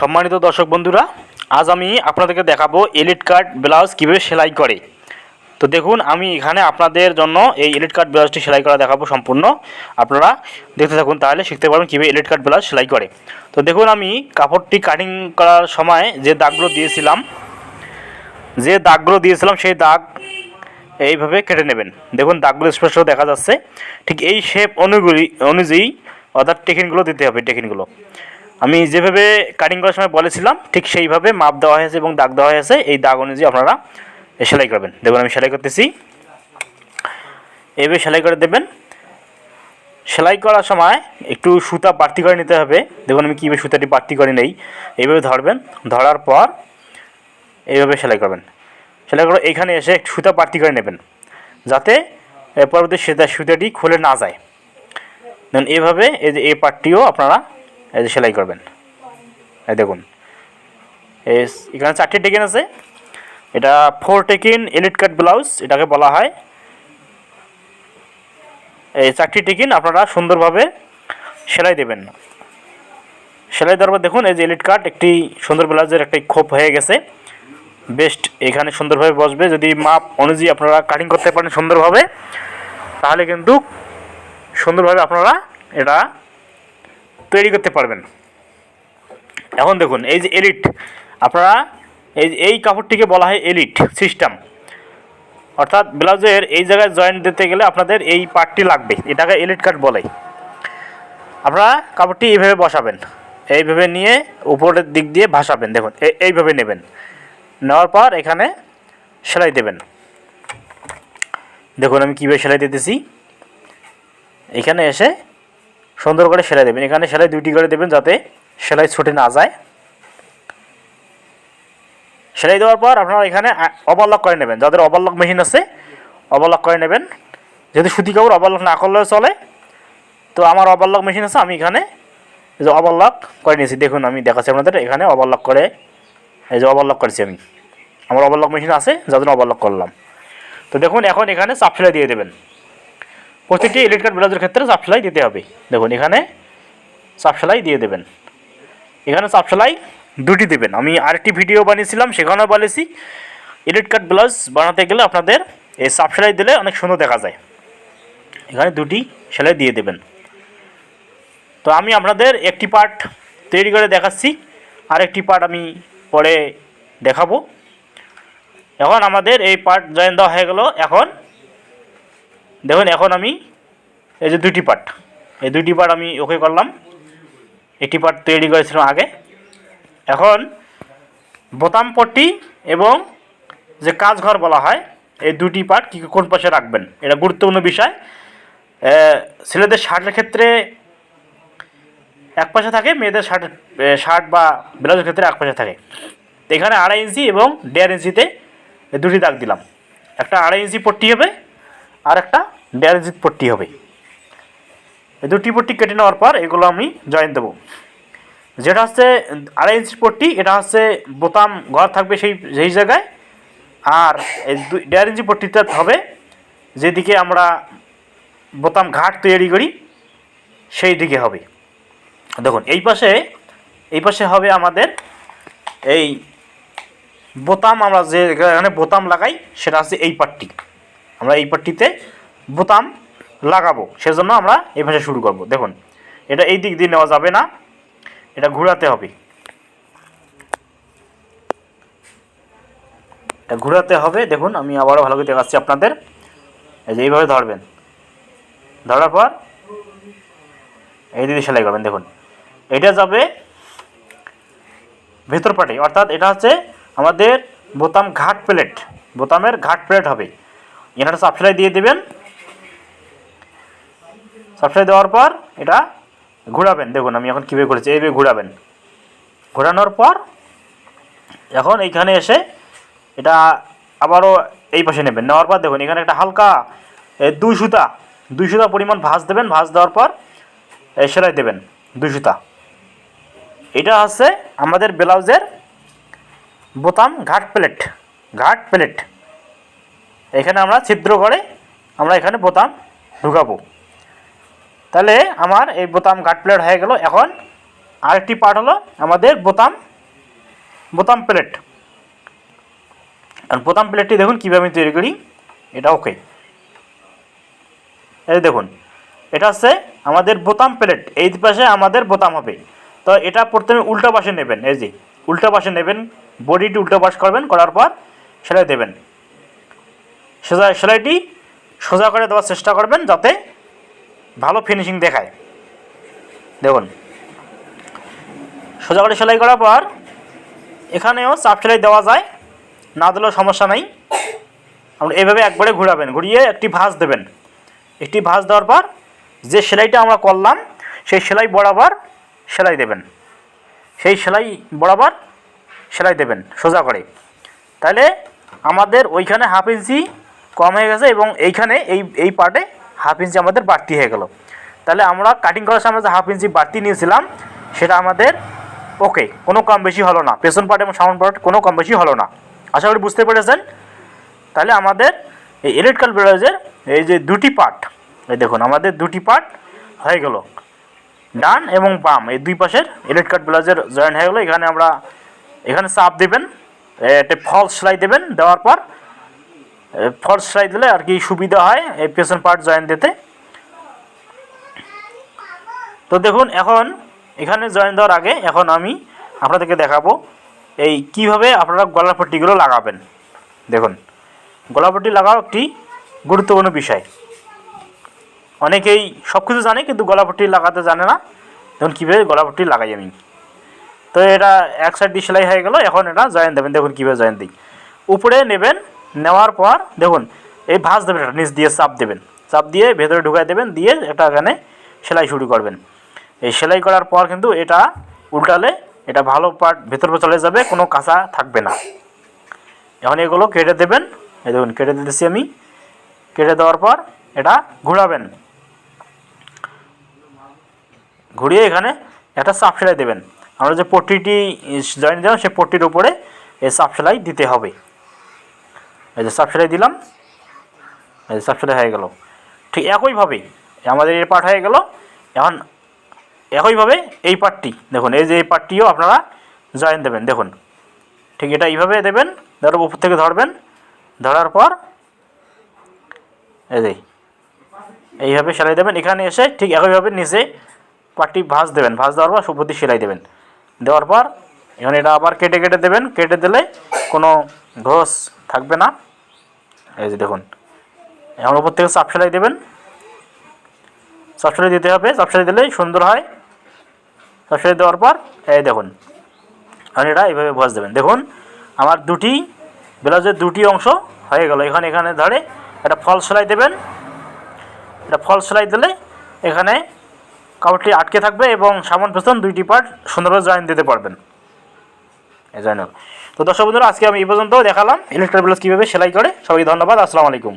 সম্মানিত দর্শক বন্ধুরা, আজ আমি আপনাদেরকে দেখাবো এলিট কার্ড ব্লাউজ কীভাবে সেলাই করে। তো দেখুন, আমি এখানে আপনাদের জন্য এই এলিট কার্ড ব্লাউজটি সেলাই করা দেখাবো সম্পূর্ণ। আপনারা দেখতে থাকুন, তাহলে শিখতে পারবেন কীভাবে এলিট কার্ড ব্লাউজ সেলাই করে। তো দেখুন, আমি কাপড়টি কাটিং করার সময় যে দাগগুলো দিয়েছিলাম, যে দাগগুলো দিয়েছিলাম, সেই দাগ এইভাবে কেটে নেবেন। দেখুন, দাগগুলো স্পষ্ট দেখা যাচ্ছে। ঠিক এই শেপ অনুগুলি অনুযায়ী অর্থাৎ টেকিনগুলো দিতে হবে টেকিনগুলো আমি যেভাবে কাটিং করার সময় বলেছিলাম, ঠিক সেইভাবে মাপ দেওয়া হয়েছে এবং দাগ দেওয়া হয়েছে। এই দাগ অনুযায়ী আপনারা সেলাই করবেন। দেখুন, আমি সেলাই করতেছি। এইভাবে সেলাই করে দেবেন। সেলাই করার সময় একটু সুতা বাড়তি করে নিতে হবে। দেখুন, আমি কীভাবে সুতাটি বাড়তি করে নেই। এইভাবে ধরবেন। ধরার পর এইভাবে সেলাই করবেন। সেলাই করে এইখানে এসে একটু সুতা বাড়তি করে নেবেন। যাতে পরবর্তী সেটা সুতাটি খুলে না যায়। দেখুন এইভাবে এই যে এই পার্টটিও আপনারা এই যে সেলাই করবেন। এই দেখুন। এই এখানে চারটে টেকিন আছে। এটা ফোর টেকিন এলিট কাট ব্লাউজ এটাকে বলা হয়। এই চারটি টেকিন আপনারা সুন্দরভাবে সেলাই দেবেন। সেলাই দেওয়ার পর দেখুন, এই যে এলিট কাট একটি সুন্দর ব্লাউজের একটি খোপ হয়ে গেছে। বেস্ট এখানে সুন্দরভাবে বসবে। যদি মাপ অনুযায়ী আপনারা কাটিং করতে পারেন সুন্দরভাবে, তাহলে কিন্তু সুন্দরভাবে আপনারা এটা তৈরি করতে পারবেন। এখন দেখুন, এই যে এলিট, আপনারা এই এই কাপড়টিকে বলা হয় এলিট সিস্টেম। অর্থাৎ ব্লাউজের এই জায়গায় জয়েন্ট দিতে গেলে আপনাদের এই পার্টটি লাগবে, এটাকে এলিট কাট বলে। আপনারা কাপড়টি এইভাবে বসাবেন, এইভাবে নিয়ে উপরের দিক দিয়ে ভাসাবেন, দেখুন এই- এইভাবে নেবেন। নেওয়ার পর এখানে সেলাই দেবেন। দেখুন আমি কীভাবে সেলাই দিতেছি। এখানে এসে সুন্দর করে সেলাই দেবেন। এখানে সেলাই দুইটি করে দেবেন যাতে সেলাই ছুটে না যায়। সেলাই দেওয়ার পর আপনারা এখানে ওভারলক করে নেবেন। যাদের ওভারলক মেশিন আছে, ওভারলক করে নেবেন। যেহেতু সুতি কাপড় ওভারলক না করলেও চলে, তো আমার ওভারলক মেশিন আছে, আমি এখানে এই যে ওভারলক করে নিয়েছি। দেখুন, আমি দেখাচ্ছি আপনাদের, এখানে ওভারলক করে, এই যে ওভারলক করেছি আমি। আমার ওভারলক মেশিন আছে যাদের ওভারলক করলাম। তো দেখুন, এখন এখানে চাপ সেলাই দিয়ে দেবেন। প্রতিটি ইলেকট্রিক কার্ড ব্লাউজের ক্ষেত্রে চাপ সেলাই দিতে হবে। দেখুন, এখানে চাপ সেলাই দিয়ে দেবেন। এখানে চাপ সেলাই দুটি দেবেন। আমি আরেকটি ভিডিও বানিয়েছিলাম, সেখানেও বলেছি ইলেট কাট ব্লাউজ বানাতে গেলে আপনাদের এই চাপ সেলাই দিলে অনেক সুন্দর দেখা যায়। এখানে দুটি সেলাই দিয়ে দেবেন। তো আমি আপনাদের একটি পার্ট তৈরি করে দেখাচ্ছি। আরেকটি পার্ট আমি পরে দেখাবো। এখন আমাদের এই পার্ট জয়েন দেওয়া হয়ে গেল। এখন দেখুন, এখন আমি এই যে দুটি পার্ট এই দুটি পার্ট আমি ওকে করলাম। একটি পার্ট তৈরি করেছিলাম আগে। এখন বোতাম পট্টি এবং যে কাজঘর বলা হয়, এই দুটি পার্ট কী কোন পাশে রাখবেন? এটা গুরুত্বপূর্ণ বিষয়। ছেলেদের শার্টের ক্ষেত্রে এক পাশে থাকে, মেয়েদের শার্ট শার্ট বা ব্লাউজের ক্ষেত্রে এক পাশে থাকে। এখানে আড়াই ইঞ্চি এবং দেড় ইঞ্চিতে দুটি দাগ দিলাম। একটা আড়াই ইঞ্চি পট্টি হবে আর একটা ইঞ্চি পট্টি হবে। এই দুটি পট্টি কেটে নেওয়ার পর এগুলো আমি জয়েন দেবো। যেটা হচ্ছে আড়াই ইঞ্চি পট্টি, এটা হচ্ছে বোতাম ঘর থাকবে সেই সেই জায়গায়। আর এই দুই দেড় ইঞ্চি পট্টিটা হবে যেদিকে আমরা বোতাম ঘাট তৈরি করি, সেই দিকে হবে। দেখুন, এই পাশে এই পাশে হবে আমাদের এই বোতাম, আমরা যে এখানে বোতাম লাগাই, সেটা হচ্ছে এই পাট্টি। আমরা এই পাট্টিতে বোতাম লাগাবো, সেজন্য আমরা এই পাশে শুরু করব। দেখুন, এটা এই দিক দিয়ে নেওয়া যাবে না, এটা ঘোরাতে হবে। এটা ঘোরাতে হবে, দেখুন, আমি আবারও ভালো করে দেখাচ্ছি আপনাদের। এই যে এইভাবে ধরবেন। ধরার পর এই দিকে সেলাই করবেন, দেখুন। এটা যাবে ভেতর পাটে, অর্থাৎ এটা হচ্ছে আমাদের বোতাম ঘাট প্লেট। বোতামের ঘাট প্লেট হবে। এখানে চাপ সেলাই দিয়ে দেবেন। চাপ দেওয়ার পর এটা ঘোরাবেন। দেখুন আমি এখন কীভাবে করেছি এইভাবে ঘোরাবেন। ঘোরানোর পর এখন এইখানে এসে এটা আবারও এই পাশে নেবেন। নেওয়ার পর দেখুন, এখানে একটা হালকা দুই সুতা দুই সুতা পরিমাণ ভাঁজ দেবেন। ভাঁজ দেওয়ার পর সেলাই দেবেন, দুই সুতা। এটা হচ্ছে আমাদের ব্লাউজের বোতাম ঘাট প্লেট ঘাট প্লেট। এখানে আমরা ছিদ্র করে আমরা এখানে বোতাম ঢুকাবো। তাহলে আমার এই বোতাম গাট প্লেট হয়ে গেল। এখন আরেকটি পার্ট হলো আমাদের বোতাম বোতাম প্লেট আর বোতাম প্লেটটি দেখুন কীভাবে আমি তৈরি করি। এটা ওকে এই দেখুন, এটা হচ্ছে আমাদের বোতাম প্লেট এই পাশে আমাদের বোতাম হবে। তো এটা প্রথমে উল্টো পাশে নেবেন। এই যে উল্টো পাশে নেবেন, বডিটি উল্টো পাশ করবেন, করার পর সেলাই দেবেন। সোজা সেলাইটি সোজা করে দেওয়ার চেষ্টা করবেন যাতে ভালো ফিনিশিং দেখায়। দেখুন। সোজা করে সেলাই করার পর এখানেও চাপ সেলাই দেওয়া যায়, না দিলেও সমস্যা নাই। আপনি এভাবে একবারে ঘুরাবেন, ঘুরিয়ে একটি ভাঁজ দেবেন। একটি ভাঁজ দেওয়ার পর যে সেলাইটা আমরা করলাম, সেই সেলাই বরাবর সেলাই দেবেন। সেই সেলাই বরাবর সেলাই দেবেন সোজা করে। তাহলে আমাদের ওইখানে হাফ ইঞ্চি কম হয়ে গেছে এবং এইখানে এই এই পার্টে হাফ ইঞ্চি আমাদের বাড়তি হয়ে গেল। তাহলে আমরা কাটিং করার সময় যে হাফ ইঞ্চি বাড়তি নিয়েছিলাম, সেটা আমাদের ওকে কোনো কম বেশি হলো না। পেছন পার্ট এবং সামন পার্ট কোনো কম বেশি হলো না। আশা করি বুঝতে পেরেছেন? তাহলে আমাদের এই ইলেকট্রিক্যাল ব্লাউজের এই যে দুটি পার্ট এই দেখুন, আমাদের দুটি পার্ট হয়ে গেল। ডান এবং বাম, এই দুই পাশের ইলেকট্রিক্যাল ব্লাউজের জয়েন হয়ে গেলো। এখানে আমরা, এখানে চাপ দেবেন একটা ফলস সেলাই দেবেন, দেওয়ার পর ফলস সেলাই দিলে আর কি সুবিধা হয় এই পার্ট জয়েন দিতে। তো দেখুন, এখন এখানে জয়েন দেওয়ার আগে এখন আমি আপনাদেরকে দেখাবো এই কীভাবে আপনারা গলার পট্টিগুলো লাগাবেন। দেখুন গলাপট্টি লাগাও একটি গুরুত্বপূর্ণ বিষয়। অনেকেই সব কিছু জানে কিন্তু গলাপট্টি লাগাতে জানে না। দেখুন, কীভাবে গলাপট্টি লাগাই আমি। তো এটা এক সাইড দিয়ে সেলাই হয়ে গেল, এখন এটা জয়েন দেবেন। দেখুন, কীভাবে জয়েন দিই। উপরে নেবেন নেওয়ার পর দেখুন, এই ভাঁজ দেবেন এটা, নিচ দিয়ে চাপ দেবেন। চাপ দিয়ে ভেতরে ঢুকাই দেবেন, দিয়ে এটা এখানে সেলাই শুরু করবেন। এই সেলাই করার পর কিন্তু এটা উল্টালে এটা ভালো পার্ট ভেতর চলে যাবে, কোনো কাঁচা থাকবে না। এখন এগুলো কেটে দেবেন। এই দেখুন, কেটে দিতেছি আমি। কেটে দেওয়ার পর এটা ঘুরাবেন। ঘুরিয়ে এখানে একটা চাপ সেলাই দেবেন। আমরা যে পট্টিটি জয়েন দিলাম সেই পট্টির উপরে এই চাপ সেলাই দিতে হবে। এই যে চাপ দিলাম, এই যে চাপ হয়ে গেল। ঠিক একইভাবে আমাদের এই পার্ট হয়ে গেল। এখন একইভাবে এই পার্টটি দেখুন, এই যে এই পার্টটিও আপনারা জয়েন দেবেন, দেখুন। ঠিক এটা এইভাবে দেবেন ধরো উপর থেকে ধরবেন, ধরার পর এই যে এইভাবে সেলাই দেবেন। এখানে এসে ঠিক একইভাবে নিচে পাটটি ভাঁজ দেবেন, ভাঁজ দেওয়ার পর সুপতি সেলাই দেবেন। দেওয়ার পর এখন এটা আবার কেটে কেটে দেবেন, কেটে দিলে কোনো ঘোষ থাকবে না। এই যে দেখুন এখন উপর থেকে চাপ সেলাই দেবেন। চাপ সেলাই দিতে হবে চাপ সেলাই দিলেই সুন্দর হয়। চাপ সেলাই দেওয়ার পর, এই দেখুন এখন এটা এইভাবে ভাঁজ দেবেন। দেখুন, আমার দুটি ব্লাউজের দুটি অংশ হয়ে গেল। এখানে এখানে ধরে একটা ফল সেলাই দেবেন। এটা ফল সেলাই দিলে এখানে কাপড়টি আটকে থাকবে এবং সামন পেছন দুইটি পার্ট সুন্দরভাবে জয়েন দিতে পারবেন। জয়েন তো দর্শক বন্ধুরা, আজকে আমি এই পর্যন্ত দেখালাম। ইলেকট্রিক ব্লাউজ কীভাবে সেলাই করে? সবাই ধন্যবাদ। আসসালামু আলাইকুম।